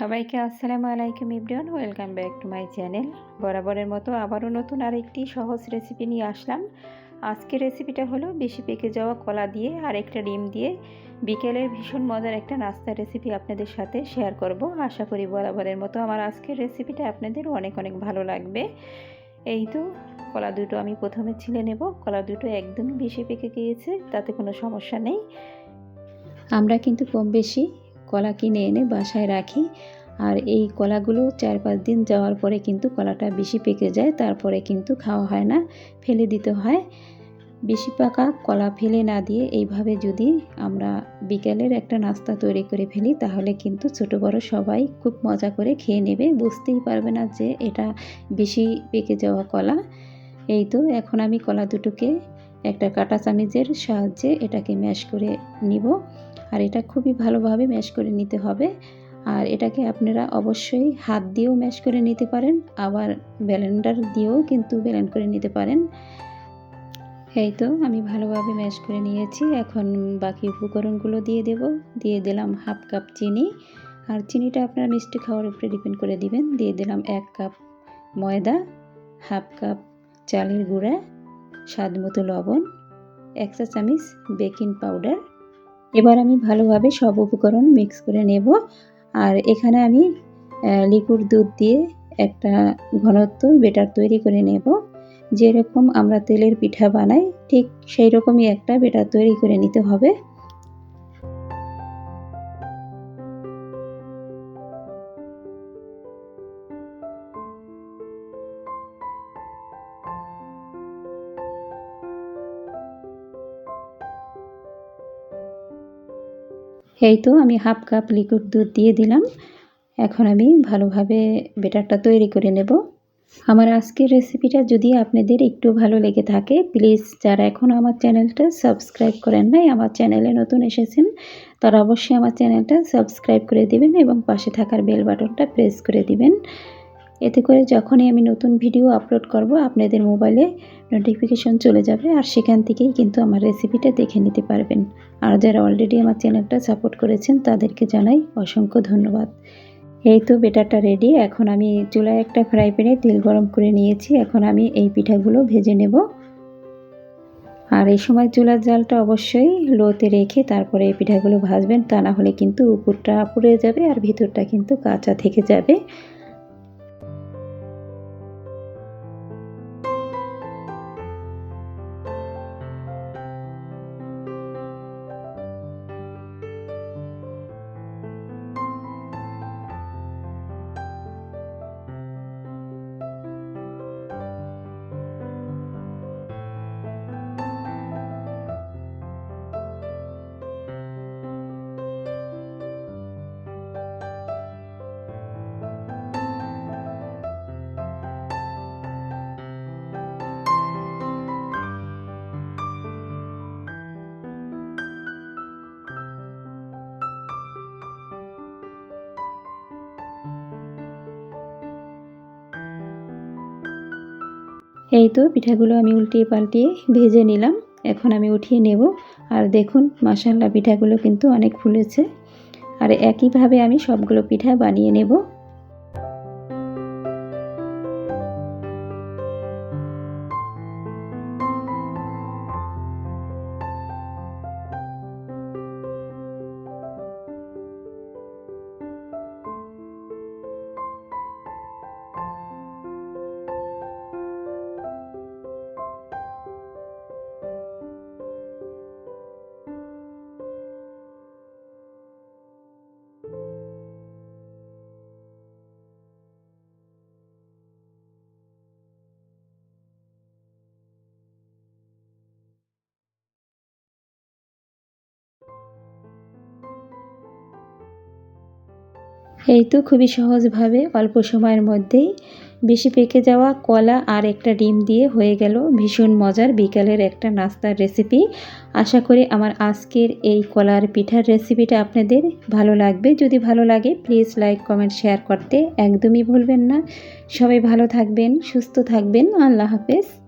সবাইকে আসসালামু আলাইকুম ইব্রিয়ান, welcome back to my channel. বরাবরের মতো আবারও নতুন আরেকটি সহজ রেসিপি নিয়ে আসলাম। আজকের রেসিপিটা হলো বেশি পেকে যাওয়া কলা দিয়ে আর একটা ডিম দিয়ে বিকেলের ভীষণ মজার একটা নাস্তার রেসিপি আপনাদের সাথে শেয়ার করব। আশা করি বরাবরের মতো আমার আজকের রেসিপিটা আপনাদের অনেক অনেক ভালো লাগবে। এই তো, কলা দুটো আমি প্রথমে ছিলে নেব। কলা দুটো একদমই বেশি পেকে গিয়েছে, তাতে কোনো সমস্যা নেই। আমরা কিন্তু কম বেশি কলা কিনে এনে বাসায় রাখি। আর এই কলাগুলো চার পাঁচ দিন যাওয়ার পরে কিন্তু কলাটা বেশি পেকে যায়, তারপরে কিন্তু খাওয়া হয় না, ফেলে দিতে হয়। বেশি পাকা কলা ফেলে না দিয়ে এইভাবে যদি আমরা বিকেলের একটা নাস্তা তৈরি করে ফেলি, তাহলে কিন্তু ছোট বড় সবাই খুব মজা করে খেয়ে নেবে। বুঝতেই পারবে না যে এটা বেশি পেকে যাওয়া কলা। এই তো এখন আমি কলা দুটোকে একটা কাটা চামিচের সাহায্যে এটাকে ম্যাশ করে নিব। আর এটা খুবই ভালোভাবে ম্যাশ করে নিতে হবে। আর এটাকে আপনারা অবশ্যই হাত দিয়েও ম্যাশ করে নিতে পারেন, আবার ব্যালেন্ডার দিয়েও কিন্তু ব্যালেন্ড করে নিতে পারেন। এই তো, আমি ভালোভাবে ম্যাশ করে নিয়েছি। এখন বাকি উপকরণগুলো দিয়ে দেব। দিয়ে দিলাম হাফ কাপ চিনি। আর চিনিটা আপনারা মিষ্টি খাওয়ার উপরে ডিপেন্ড করে দিবেন। দিয়ে দিলাম এক কাপ ময়দা, হাফ কাপ চালের গুঁড়া, স্বাদ মতো লবণ, এক চা চামিচ বেকিং পাউডার এবার আমি ভালোভাবে সব উপকরণ মিক্স করে নেব। আর এখানে আমি লিকুইড দুধ দিয়ে একটা ঘনত্ব বেটার তৈরি করে নেব। যেরকম আমরা তেলের পিঠা বানাই, ঠিক সেই রকমই একটা বেটার তৈরি করে নিতে হবে। এই তো, আমি হাফ কাপ লিকুইড দুধ দিয়ে দিলাম। এখন আমি ভালোভাবে বেটারটা তৈরি করে নেব। আমার আজকের রেসিপিটা যদি আপনাদের একটু ভালো লেগে থাকে, প্লিজ যারা এখন আমার চ্যানেলটা সাবস্ক্রাইব করেন নাই, আমার চ্যানেলে নতুন এসেছেন, তারা অবশ্যই আমার চ্যানেলটা সাবস্ক্রাইব করে দিবেন এবং পাশে থাকার বেল বাটনটা প্রেস করে দিবেন। এতে করে যখনই আমি নতুন ভিডিও আপলোড করব, আপনাদের মোবাইলে নোটিফিকেশন চলে যাবে আর সেখান থেকেই কিন্তু আমার রেসিপিটা দেখে নিতে পারবেন। আর যারা অলরেডি আমার চ্যানেলটা সাপোর্ট করেছেন, তাদেরকে জানাই অসংখ্য ধন্যবাদ। এই তো বেটারটা রেডি এখন আমি চুলায় একটা ফ্রাই প্যানে তেল গরম করে নিয়েছি, এখন আমি এই পিঠাগুলো ভেজে নেব। আর এই সময় চুলার জালটা অবশ্যই লোতে রেখে তারপরে এই পিঠাগুলো ভাজবেন, তা না হলে কিন্তু উপরটা পুড়ে যাবে আর ভিতরটা কিন্তু কাঁচা থেকে যাবে। এই তো পিঠাগুলো আমি উল্টিয়ে পাল্টিয়ে ভেজে নিলাম। এখন আমি উঠিয়ে নেব। আর দেখুন মাসাল্লা পিঠাগুলো কিন্তু অনেক ফুলেছে। আর একইভাবে আমি সবগুলো পিঠা বানিয়ে নেব। এই তো খুবই সহজভাবে অল্প সময়ের মধ্যেই বেশি পেকে যাওয়া কলা আর একটা ডিম দিয়ে হয়ে গেল ভীষণ মজার বিকালের একটা নাস্তার রেসিপি আশা করি আমার আজকের এই কলার পিঠার রেসিপিটা আপনাদের ভালো লাগবে। যদি ভালো লাগে প্লিজ লাইক কমেন্ট শেয়ার করতে একদমই ভুলবেন না। সবাই ভালো থাকবেন, সুস্থ থাকবেন। আল্লাহ হাফেজ।